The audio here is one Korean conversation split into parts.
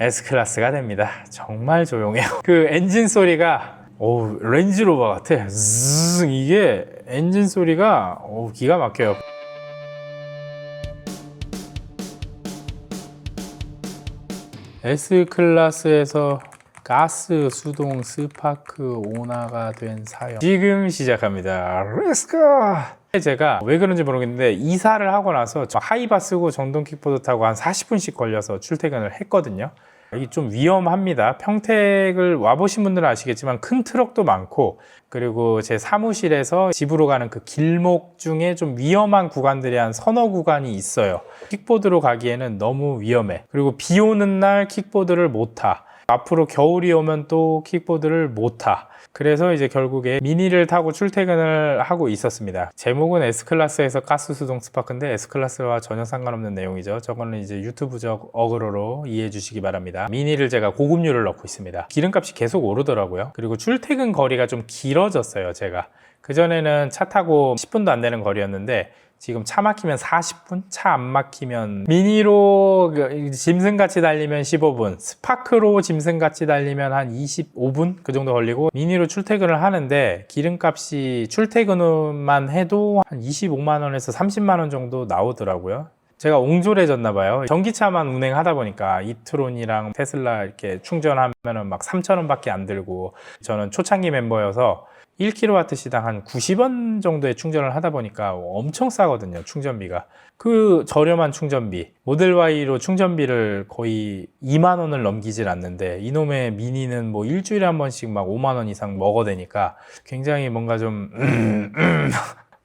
S클래스가 됩니다. 정말 조용해요. 그 엔진 소리가 오 렌즈로버 같아. zzz, 이게 엔진 소리가 오, 기가 막혀요. S 클래스에서 가스 수동 스파크 오나가 된 사연 지금 시작합니다. 렛츠고! 제가 왜 그런지 모르겠는데 이사를 하고 나서 저 하이바 쓰고 전동 킥보드 타고 한 40분씩 걸려서 출퇴근을 했거든요. 이게 좀 위험합니다. 평택을 와보신 분들은 아시겠지만 큰 트럭도 많고 그리고 제 사무실에서 집으로 가는 그 길목 중에 좀 위험한 구간들이 한 서너 구간이 있어요. 킥보드로 가기에는 너무 위험해. 그리고 비 오는 날 킥보드를 못 타. 앞으로 겨울이 오면 또 킥보드를 못 타. 그래서 이제 결국에 미니를 타고 출퇴근을 하고 있었습니다. 제목은 S클래스에서 가스 수동 스파크인데 S클래스와 전혀 상관없는 내용이죠. 저거는 이제 유튜브적 어그로로 이해해 주시기 바랍니다. 미니를 제가 고급류를 넣고 있습니다. 기름값이 계속 오르더라고요. 그리고 출퇴근 거리가 좀 길어졌어요, 제가. 그전에는 차 타고 10분도 안 되는 거리였는데 지금 차 막히면 40분, 차 안 막히면 미니로 그 짐승같이 달리면 15분, 스파크로 짐승같이 달리면 한 25분 그 정도 걸리고 미니로 출퇴근을 하는데 기름값이 출퇴근만 해도 한 25만 원에서 30만 원 정도 나오더라고요. 제가 옹졸해졌나 봐요. 전기차만 운행하다 보니까 이트론이랑 테슬라 이렇게 충전하면은 막 3천 원 밖에 안 들고 저는 초창기 멤버여서 1kW 시당 한 90원 정도의 충전을 하다 보니까 엄청 싸거든요, 충전비가. 그 저렴한 충전비, 모델 Y로 충전비를 거의 2만 원을 넘기질 않는데 이놈의 미니는 뭐 일주일에 한 번씩 막 5만 원 이상 먹어대니까 굉장히 뭔가 좀 음, 음,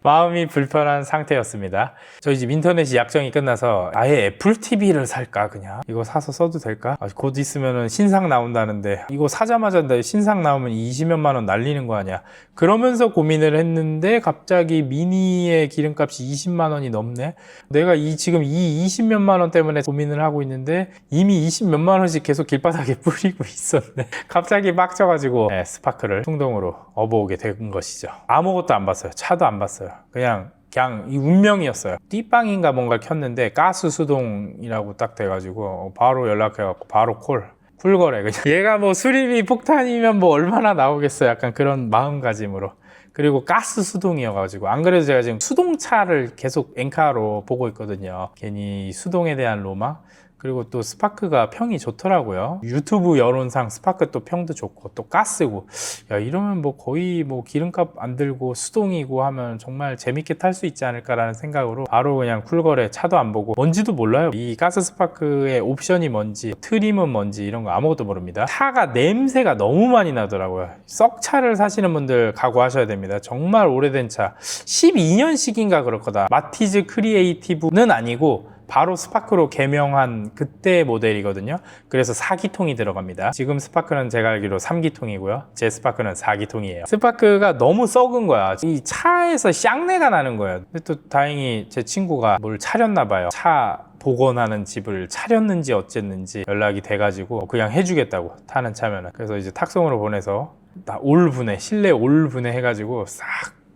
마음이 불편한 상태였습니다. 저희 집 인터넷이 약정이 끝나서 아예 애플 TV를 살까 그냥 이거 사서 써도 될까? 아, 곧 있으면은 신상 나온다는데 이거 사자마자 나 신상 나오면 20몇만 원 날리는 거 아니야? 그러면서 고민을 했는데 갑자기 미니의 기름값이 20만 원이 넘네. 내가 이 지금 이 20몇만 원 때문에 고민을 하고 있는데 이미 20몇만 원씩 계속 길바닥에 뿌리고 있었네. 갑자기 빡쳐가지고 네, 스파크를 충동으로 업어오게 된 것이죠. 아무것도 안 봤어요. 차도 안 봤어요. 그냥 그냥 이 운명이었어요. 띠빵인가 뭔가를 켰는데 가스 수동이라고 딱 돼가지고 바로 연락해갖고 바로 콜. 쿨거래 그냥. 얘가 뭐 수리비 폭탄이면 뭐 얼마나 나오겠어 약간 그런 마음가짐으로. 그리고 가스 수동이어가지고. 안 그래도 제가 지금 수동차를 계속 엔카로 보고 있거든요. 괜히 수동에 대한 로망 그리고 또 스파크가 평이 좋더라고요. 유튜브 여론상 스파크 또 평도 좋고 또 가스고 야 이러면 뭐 거의 뭐 기름값 안 들고 수동이고 하면 정말 재밌게 탈 수 있지 않을까라는 생각으로 바로 그냥 쿨거래 차도 안 보고 뭔지도 몰라요. 이 가스 스파크의 옵션이 뭔지 트림은 뭔지 이런 거 아무것도 모릅니다. 차가 냄새가 너무 많이 나더라고요. 썩 차를 사시는 분들 각오하셔야 됩니다. 정말 오래된 차 12년식인가 그럴 거다. 마티즈 크리에이티브는 아니고 바로 스파크로 개명한 그때 모델이거든요. 그래서 4기통이 들어갑니다. 지금 스파크는 제가 알기로 3기통이고요. 제 스파크는 4기통이에요. 스파크가 너무 썩은 거야. 이 차에서 쌍내가 나는 거예요. 근데 또 다행히 제 친구가 뭘 차렸나 봐요. 차 복원하는 집을 차렸는지 어쨌는지 연락이 돼가지고 그냥 해주겠다고 타는 차면은 그래서 이제 탁송으로 보내서 나 올분해 실내 올분해 해가지고 싹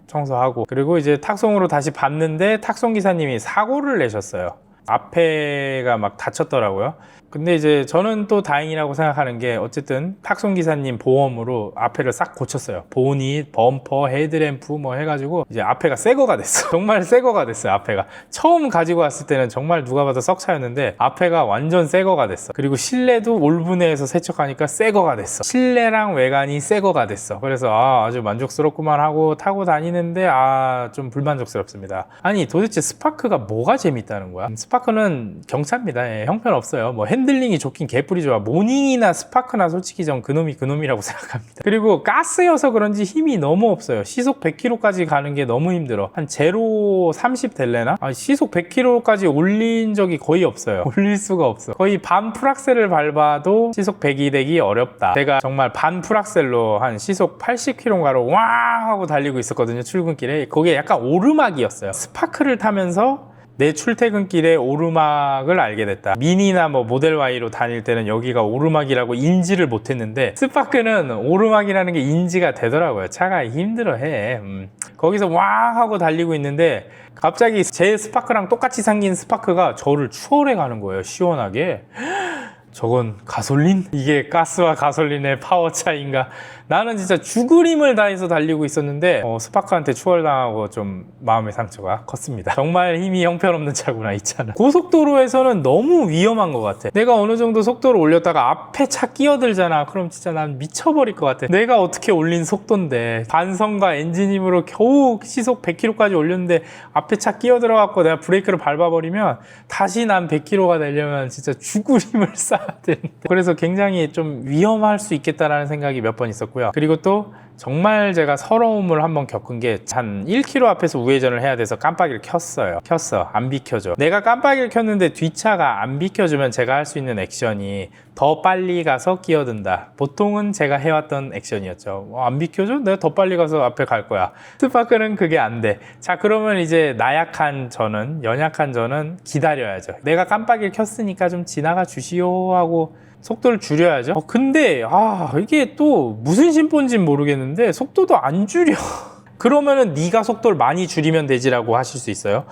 청소하고 그리고 이제 탁송으로 다시 봤는데 탁송 기사님이 사고를 내셨어요. 앞에가 막 다쳤더라고요. 근데 이제 저는 또 다행이라고 생각하는 게 어쨌든 탁송 기사님 보험으로 앞에를 싹 고쳤어요. 보닛, 범퍼, 헤드램프 뭐 해가지고 이제 앞에가 새 거가 됐어. 정말 새 거가 됐어요. 앞에가 처음 가지고 왔을 때는 정말 누가 봐도 썩차였는데 앞에가 완전 새 거가 됐어. 그리고 실내도 올분해에서 세척하니까 새 거가 됐어. 실내랑 외관이 새 거가 됐어. 그래서 아, 아주 만족스럽구만 하고 타고 다니는데 아 좀 불만족스럽습니다. 아니 도대체 스파크가 뭐가 재밌다는 거야? 스파크 는 경차입니다. 예, 형편 없어요. 뭐 핸들링이 좋긴 개뿔이 좋아. 모닝이나 스파크나 솔직히 전 그놈이 그놈이라고 생각합니다. 그리고 가스여서 그런지 힘이 너무 없어요. 시속 100km까지 가는 게 너무 힘들어. 한 제로 30 될래나? 아, 시속 100km까지 올린 적이 거의 없어요. 올릴 수가 없어. 거의 반 풀악셀을 밟아도 시속 100이 되기 어렵다. 제가 정말 반 풀악셀로 한 시속 80km가로 와 하고 달리고 있었거든요. 출근길에. 거기에 약간 오르막이었어요. 스파크를 타면서 내 출퇴근길에 오르막을 알게 됐다. 미니나 뭐 모델 Y로 다닐 때는 여기가 오르막이라고 인지를 못했는데 스파크는 오르막이라는 게 인지가 되더라고요. 차가 힘들어해. 음. 거기서 와 하고 달리고 있는데 갑자기 제 스파크랑 똑같이 생긴 스파크가 저를 추월해 가는 거예요. 시원하게. 저건 가솔린? 이게 가스와 가솔린의 파워 차이인가? 나는 진짜 죽을 힘을 다해서 달리고 있었는데 어, 스파크한테 추월당하고 좀 마음의 상처가 컸습니다. 정말 힘이 형편없는 차구나 이 차는. 고속도로에서는 너무 위험한 것 같아. 내가 어느 정도 속도를 올렸다가 앞에 차 끼어들잖아. 그럼 진짜 난 미쳐버릴 것 같아. 내가 어떻게 올린 속도인데 반성과 엔진 힘으로 겨우 시속 100km까지 올렸는데 앞에 차 끼어들어갖고 내가 브레이크를 밟아버리면 다시 난 100km가 되려면 진짜 죽을 힘을 쌓아야 되는데 그래서 굉장히 좀 위험할 수 있겠다라는 생각이 몇 번 있었고 요. 그리고 또 정말 제가 서러움을 한번 겪은 게 한 1km 앞에서 우회전을 해야 돼서 깜빡이를 켰어요. 켰어. 안 비켜줘. 내가 깜빡이를 켰는데 뒷차가 안 비켜주면 제가 할 수 있는 액션이 더 빨리 가서 끼어든다. 보통은 제가 해왔던 액션이었죠. 어, 안 비켜줘? 내가 더 빨리 가서 앞에 갈 거야. 스파크는 그게 안 돼. 자, 그러면 이제 나약한 저는, 연약한 저는 기다려야죠. 내가 깜빡이를 켰으니까 좀 지나가 주시오 하고 속도를 줄여야죠. 어, 근데 아 이게 또 무슨 심보인지 모르겠는데 속도도 안 줄여. 그러면은 네가 속도를 많이 줄이면 되지라고 하실 수 있어요.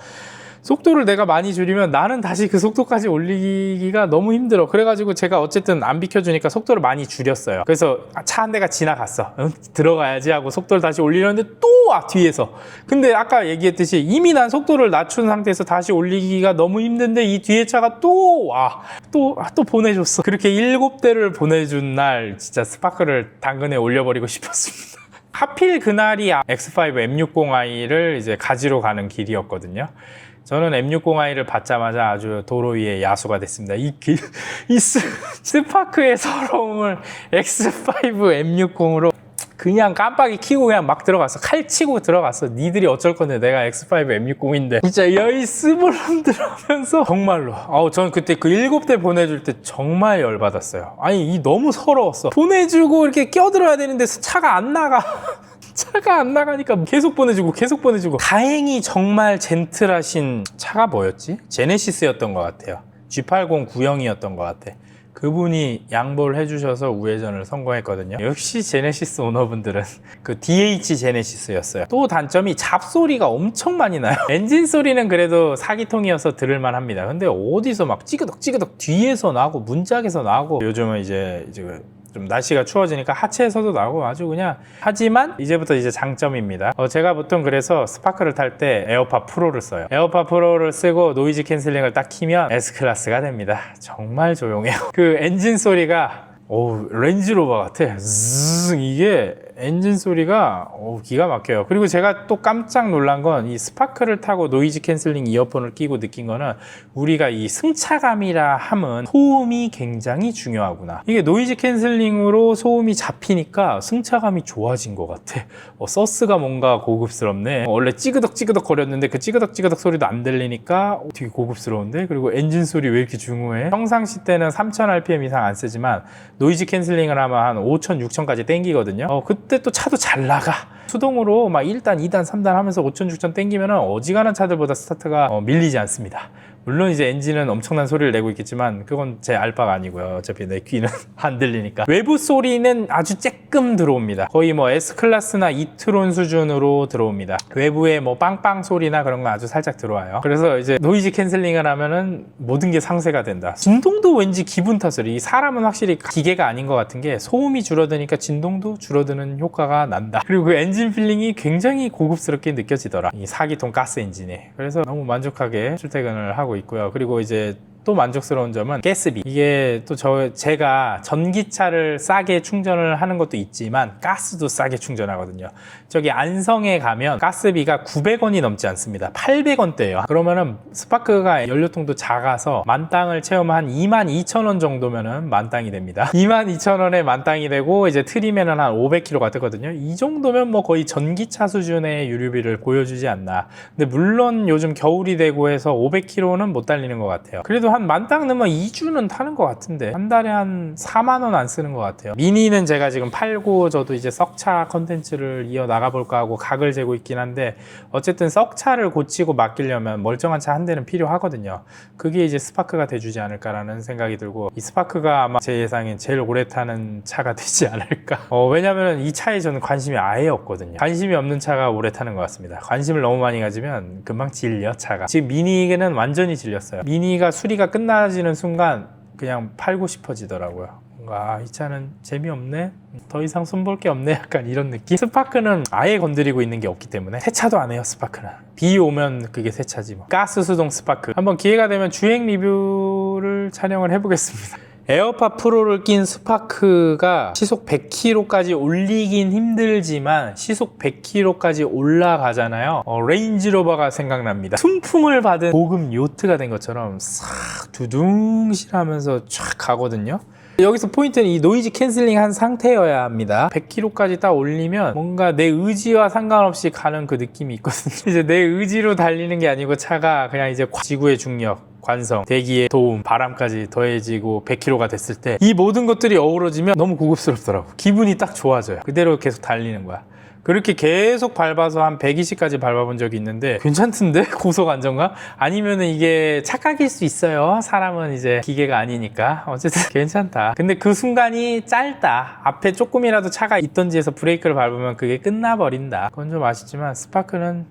속도를 내가 많이 줄이면 나는 다시 그 속도까지 올리기가 너무 힘들어. 그래가지고 제가 어쨌든 안 비켜주니까 속도를 많이 줄였어요. 그래서 차 한 대가 지나갔어. 응? 들어가야지 하고 속도를 다시 올리려는데 또 와, 뒤에서. 근데 아까 얘기했듯이 이미 난 속도를 낮춘 상태에서 다시 올리기가 너무 힘든데 이 뒤에 차가 또 와. 또, 아, 또 보내줬어. 그렇게 일곱 대를 보내준 날 진짜 스파크를 당근에 올려버리고 싶었습니다. 하필 그날이 X5 M60i를 이제 가지러 가는 길이었거든요. 저는 M60i를 받자마자 아주 도로 위에 야수가 됐습니다. 이, 길, 이 스, 스파크의 서러움을 X5 M60으로 그냥 깜빡이 켜고 그냥 막 들어갔어. 칼 치고 들어갔어. 니들이 어쩔 건데 내가 X5 M60인데. 진짜 여이 스물름들 하면서 정말로. 아우 저는 그때 그 일곱 대 보내줄 때 정말 열받았어요. 아니 이 너무 서러웠어. 보내주고 이렇게 껴들어야 되는데 차가 안 나가. 차가 안 나가니까 계속 보내주고 계속 보내주고. 다행히 정말 젠틀하신 차가 뭐였지? 제네시스였던 것 같아요. G80 구형이었던 것 같아. 그분이 양보를 해주셔서 우회전을 성공했거든요. 역시 제네시스 오너분들은 그 DH 제네시스였어요. 또 단점이 잡소리가 엄청 많이 나요. 엔진 소리는 그래도 사기통이어서 들을만 합니다. 근데 어디서 막 찌그덕 찌그덕 뒤에서 나고 문짝에서 나고. 요즘은 이제 이제 좀 날씨가 추워지니까 하체에서도 나오고 아주 그냥 하지만 이제부터 이제 장점입니다. 어, 제가 보통 그래서 스파크를 탈 때 에어팟 프로를 써요. 에어팟 프로를 쓰고 노이즈 캔슬링을 딱 키면 S클래스가 됩니다. 정말 조용해요. 그 엔진 소리가 오 렌즈로버 같아. zzz, 이게 엔진 소리가 오, 기가 막혀요. 그리고 제가 또 깜짝 놀란 건 이 스파크를 타고 노이즈 캔슬링 이어폰을 끼고 느낀 거는 우리가 이 승차감이라 함은 소음이 굉장히 중요하구나. 이게 노이즈 캔슬링으로 소음이 잡히니까 승차감이 좋아진 것 같아. 어, 서스가 뭔가 고급스럽네. 어, 원래 찌그덕 찌그덕 거렸는데 그 찌그덕 찌그덕 소리도 안 들리니까 어, 되게 고급스러운데? 그리고 엔진 소리 왜 이렇게 중요해? 평상시 때는 3000rpm 이상 안 쓰지만 노이즈 캔슬링을 하면 한 5000, 6000까지 땡기거든요. 어, 그때 또 차도 잘 나가. 수동으로 막 1단, 2단, 3단 하면서 5000, 6000 땡기면 어지간한 차들보다 스타트가 어, 밀리지 않습니다. 물론 이제 엔진은 엄청난 소리를 내고 있겠지만 그건 제 알바가 아니고요. 어차피 내 귀는 안 들리니까. 외부 소리는 아주 쬐끔 들어옵니다. 거의 뭐 S클래스나 이트론 수준으로 들어옵니다. 외부에 뭐 빵빵 소리나 그런 건 아주 살짝 들어와요. 그래서 이제 노이즈 캔슬링을 하면은 모든 게 상쇄가 된다. 진동도 왠지 기분 탓을. 이 사람은 확실히 기계가 아닌 것 같은 게 소음이 줄어드니까 진동도 줄어드는 효과가 난다. 그리고 그 엔진 필링이 굉장히 고급스럽게 느껴지더라. 이 4기통 가스 엔진에. 그래서 너무 만족하게 출퇴근을 하고 있고요. 그리고 이제 또 만족스러운 점은 가스비. 이게 또 저 제가 전기차를 싸게 충전을 하는 것도 있지만 가스도 싸게 충전하거든요. 저기 안성에 가면 가스비가 900원이 넘지 않습니다. 800원대예요. 그러면은 스파크가 연료통도 작아서 만땅을 채우면 한 22,000원 정도면은 만땅이 됩니다. 22,000원에 만땅이 되고 이제 트리면은 한 500km가 뜨거든요. 이 정도면 뭐 거의 전기차 수준의 유류비를 보여주지 않나. 근데 물론 요즘 겨울이 되고 해서 500km는 못 달리는 것 같아요. 그래도 한 만땅 넣으면 2주는 타는 것 같은데 한 달에 한 4만 원 안 쓰는 것 같아요. 미니는 제가 지금 팔고 저도 이제 썩차 컨텐츠를 이어 나가볼까 하고 각을 재고 있긴 한데 어쨌든 썩차를 고치고 맡기려면 멀쩡한 차 한 대는 필요하거든요. 그게 이제 스파크가 돼주지 않을까라는 생각이 들고 이 스파크가 아마 제 예상엔 제일 오래 타는 차가 되지 않을까. 어, 왜냐면 이 차에 저는 관심이 아예 없거든요. 관심이 없는 차가 오래 타는 것 같습니다. 관심을 너무 많이 가지면 금방 질려 차가. 지금 미니는 완전히 질렸어요. 미니가 수리가 끝나지는 순간 그냥 팔고 싶어지더라고요. 뭔가 아, 이 차는 재미없네. 더 이상 손볼 게 없네. 약간 이런 느낌. 스파크는 아예 건드리고 있는 게 없기 때문에 세차도 안 해요. 스파크는 비 오면 그게 세차지 뭐. 가스 수동 스파크. 한번 기회가 되면 주행 리뷰를 촬영을 해보겠습니다. 에어팟 프로를 낀 스파크가 시속 100km까지 올리긴 힘들지만 시속 100km까지 올라가잖아요. 어, 레인지로버가 생각납니다. 순풍을 받은 고급 요트가 된 것처럼 싹 두둥실하면서 쫙 가거든요. 여기서 포인트는 이 노이즈 캔슬링 한 상태여야 합니다. 100km까지 딱 올리면 뭔가 내 의지와 상관없이 가는 그 느낌이 있거든요. 이제 내 의지로 달리는 게 아니고 차가 그냥 이제 지구의 중력, 관성, 대기의 도움, 바람까지 더해지고 100km가 됐을 때 이 모든 것들이 어우러지면 너무 고급스럽더라고. 기분이 딱 좋아져요. 그대로 계속 달리는 거야. 그렇게 계속 밟아서 한 120까지 밟아본 적이 있는데 괜찮던데? 고속 안정감 아니면은 이게 착각일 수 있어요. 사람은 이제 기계가 아니니까. 어쨌든 괜찮다. 근데 그 순간이 짧다. 앞에 조금이라도 차가 있던지에서 브레이크를 밟으면 그게 끝나버린다. 그건 좀 아쉽지만 스파크는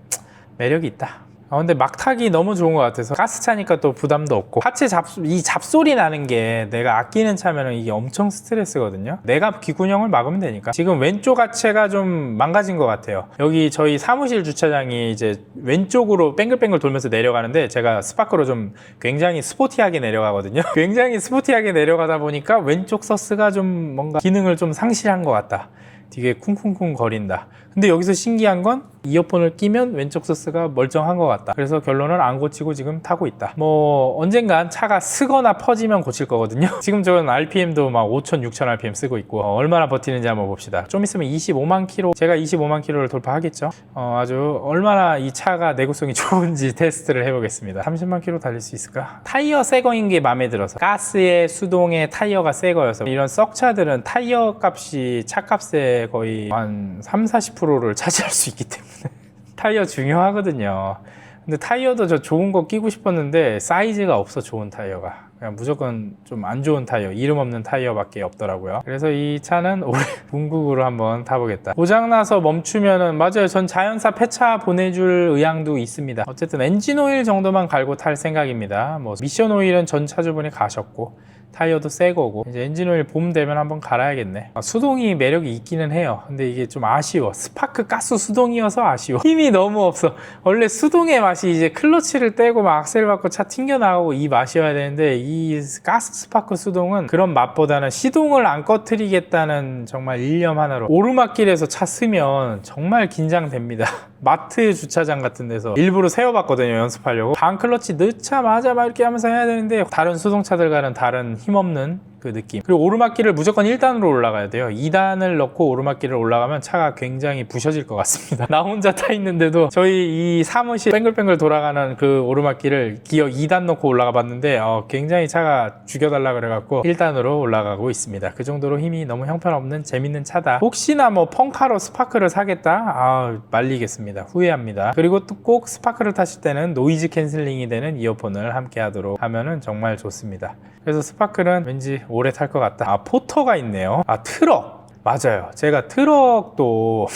매력이 있다 아, 근데 막 타기 너무 좋은 것 같아서 가스 차니까 또 부담도 없고. 하체 잡, 이 잡소리 나는 게 내가 아끼는 차면은 이게 엄청 스트레스거든요. 내가 귀군형을 막으면 되니까. 지금 왼쪽 하체가 좀 망가진 것 같아요. 여기 저희 사무실 주차장이 이제 왼쪽으로 뱅글뱅글 돌면서 내려가는데 제가 스파크로 좀 굉장히 스포티하게 내려가거든요. 굉장히 스포티하게 내려가다 보니까 왼쪽 서스가 좀 뭔가 기능을 좀 상실한 것 같다. 되게 쿵쿵쿵 거린다. 근데 여기서 신기한 건 이어폰을 끼면 왼쪽 서스가 멀쩡한 것 같다. 그래서 결론은 안 고치고 지금 타고 있다. 뭐 언젠간 차가 쓰거나 퍼지면 고칠 거거든요. 지금 저는 RPM도 막 5,000, 6,000 RPM 쓰고 있고 어, 얼마나 버티는지 한번 봅시다. 좀 있으면 25만 킬로, 제가 25만 킬로를 돌파하겠죠. 어, 아주 얼마나 이 차가 내구성이 좋은지 테스트를 해보겠습니다. 30만 킬로 달릴 수 있을까? 타이어 새 거인 게 마음에 들어서 가스에 수동에 타이어가 새 거여서 이런 썩차들은 타이어 값이 차값의 거의 한 3, 40%를 차지할 수 있기 때문에 타이어 중요하거든요. 근데 타이어도 저 좋은 거 끼고 싶었는데 사이즈가 없어 좋은 타이어가. 그냥 무조건 좀 안 좋은 타이어 이름 없는 타이어밖에 없더라고요. 그래서 이 차는 올해 궁극으로 한번 타보겠다. 고장나서 멈추면은 맞아요. 전 자연사 폐차 보내줄 의향도 있습니다. 어쨌든 엔진 오일 정도만 갈고 탈 생각입니다. 뭐 미션 오일은 전 차주분이 가셨고 타이어도 새 거고 이제 엔진 오일 봄 되면 한번 갈아야겠네. 아, 수동이 매력이 있기는 해요. 근데 이게 좀 아쉬워. 스파크 가스 수동이어서 아쉬워. 힘이 너무 없어. 원래 수동의 맛이 이제 클러치를 떼고 막 악셀 받고 차 튕겨 나가고 이 맛이어야 되는데 이 가스 스파크 수동은 그런 맛보다는 시동을 안 꺼트리겠다는 정말 일념 하나로 오르막길에서 차 쓰면 정말 긴장됩니다 마트 주차장 같은 데서 일부러 세워봤거든요 연습하려고. 반 클러치 넣자마자 막 이렇게 하면서 해야 되는데 다른 수동차들과는 다른 힘없는 그 느낌. 그리고 오르막길을 무조건 1단으로 올라가야 돼요. 2단을 넣고 오르막길을 올라가면 차가 굉장히 부셔질 것 같습니다. 나 혼자 타 있는데도 저희 이 사무실 뱅글뱅글 돌아가는 그 오르막길을 기어 2단 넣고 올라가 봤는데 어, 굉장히 차가 죽여달라 그래갖고 1단으로 올라가고 있습니다. 그 정도로 힘이 너무 형편없는 재밌는 차다. 혹시나 뭐 펑카로 스파크를 사겠다? 아 말리겠습니다. 후회합니다. 그리고 또 꼭 스파크를 타실 때는 노이즈 캔슬링이 되는 이어폰을 함께 하도록 하면은 정말 좋습니다. 그래서 스파크는 왠지 오래 탈 것 같다 아 포터가 있네요 아 트럭 맞아요 제가 트럭도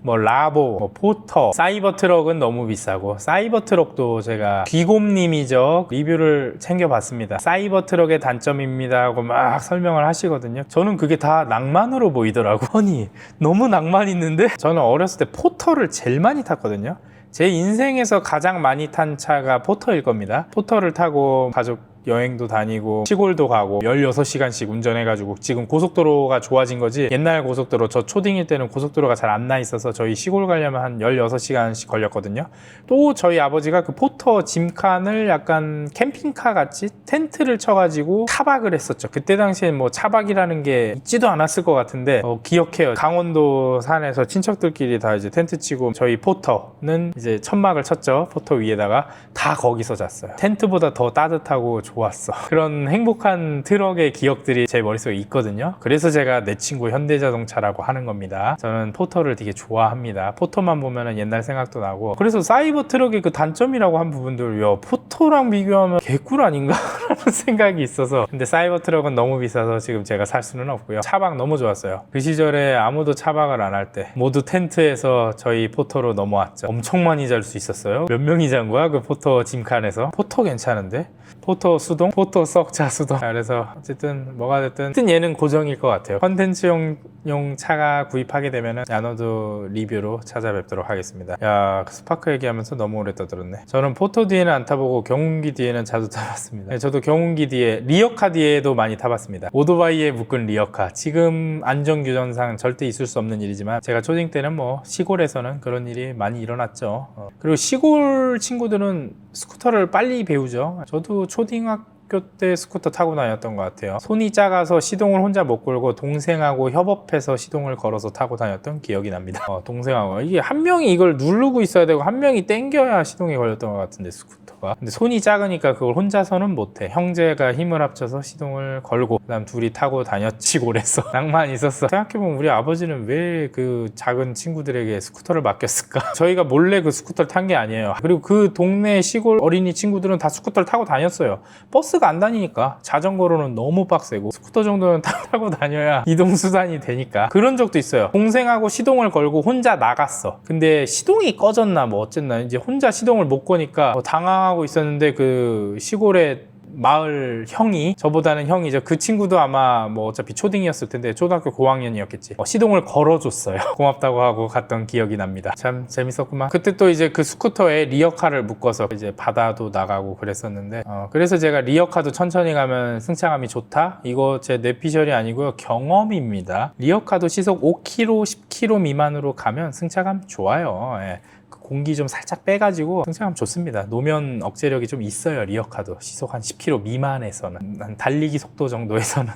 뭐 라보, 뭐 포터, 사이버 트럭은 너무 비싸고 사이버 트럭도 제가 귀곰님이죠 리뷰를 챙겨봤습니다. 사이버 트럭의 단점입니다 하고 막 설명을 하시거든요. 저는 그게 다 낭만으로 보이더라고. 아니 너무 낭만 있는데 저는 어렸을 때 포터를 제일 많이 탔거든요. 제 인생에서 가장 많이 탄 차가 포터일 겁니다. 포터를 타고 가족 여행도 다니고 시골도 가고 16시간씩 운전해가지고 지금 고속도로가 좋아진 거지. 옛날 고속도로 저 초딩일 때는 고속도로가 잘 안 나 있어서 저희 시골 가려면 한 16시간씩 걸렸거든요. 또 저희 아버지가 그 포터 짐칸을 약간 캠핑카 같이 텐트를 쳐가지고 차박을 했었죠. 그때 당시엔 뭐 차박이라는 게 있지도 않았을 것 같은데 어, 기억해요. 강원도 산에서 친척들끼리 다 이제 텐트 치고 저희 포터는 이제 천막을 쳤죠. 포터 위에다가. 다 거기서 잤어요. 텐트보다 더 따뜻하고 좋 았어. 그런 행복한 트럭의 기억들이 제 머릿속에 있거든요. 그래서 제가 내 친구 현대자동차라고 하는 겁니다. 저는 포터를 되게 좋아합니다. 포터만 보면 옛날 생각도 나고. 그래서 사이버 트럭의 그 단점이라고 한 부분들, 야, 포터랑 비교하면 개꿀 아닌가? 라는 생각이 있어서. 근데 사이버 트럭은 너무 비싸서 지금 제가 살 수는 없고요. 차박 너무 좋았어요. 그 시절에 아무도 차박을 안 할 때 모두 텐트에서 저희 포터로 넘어왔죠. 엄청 많이 잘 수 있었어요. 몇 명이 잔 거야? 그 포터 짐칸에서? 포터 괜찮은데? 포토 수동, 포토 썩차 수동. 자, 그래서 어쨌든 뭐가 됐든 하여튼 얘는 고정일 것 같아요. 컨텐츠용 용 차가 구입하게 되면은 야노드 리뷰로 찾아뵙도록 하겠습니다. 야 스파크 얘기하면서 너무 오래 떠들었네. 저는 포토 뒤에는 안 타보고 경운기 뒤에는 자주 타봤습니다. 네, 저도 경운기 뒤에 리어카 뒤에도 많이 타봤습니다. 오토바이에 묶은 리어카. 지금 안전 규정상 절대 있을 수 없는 일이지만 제가 초딩 때는 뭐 시골에서는 그런 일이 많이 일어났죠. 어. 그리고 시골 친구들은 스쿠터를 빨리 배우죠. 저도 초등학 교 때 스쿠터 타고 다녔던 것 같아요. 손이 작아서 시동을 혼자 못 걸고 동생하고 협업해서 시동을 걸어서 타고 다녔던 기억이 납니다. 어, 동생하고 이게 한 명이 이걸 누르고 있어야 되고 한 명이 땡겨야 시동이 걸렸던 것 같은데 스쿠터가. 근데 손이 작으니까 그걸 혼자서는 못해. 형제가 힘을 합쳐서 시동을 걸고 그다음 둘이 타고 다녔지 고래서 낭만 있었어. 생각해보면 우리 아버지는 왜 그 작은 친구들에게 스쿠터를 맡겼을까? 저희가 몰래 그 스쿠터를 탄 게 아니에요. 그리고 그 동네 시골 어린이 친구들은 다 스쿠터를 타고 다녔어요. 버스 가 안 다니니까 자전거로는 너무 빡세고 스쿠터 정도는 타- 타고 다녀야 이동 수단이 되니까 그런 적도 있어요. 동생하고 시동을 걸고 혼자 나갔어. 근데 시동이 꺼졌나 뭐 어쨌나 이제 혼자 시동을 못 거니까 뭐 당황하고 있었는데 그 시골에 마을 형이 저보다는 형이죠. 그 친구도 아마 뭐 어차피 초딩이었을 텐데 초등학교 고학년이었겠지. 어, 시동을 걸어줬어요. 고맙다고 하고 갔던 기억이 납니다. 참 재밌었구만. 그때 또 이제 그 스쿠터에 리어카를 묶어서 이제 바다도 나가고 그랬었는데 어, 그래서 제가 리어카도 천천히 가면 승차감이 좋다. 이거 제 뇌피셜이 아니고요 경험입니다. 리어카도 시속 5km, 10km 미만으로 가면 승차감 좋아요. 예. 그 공기 좀 살짝 빼가지고 승차감 좋습니다. 노면 억제력이 좀 있어요. 리어카도 시속 한 10km 미만에서는 한 달리기 속도 정도에서는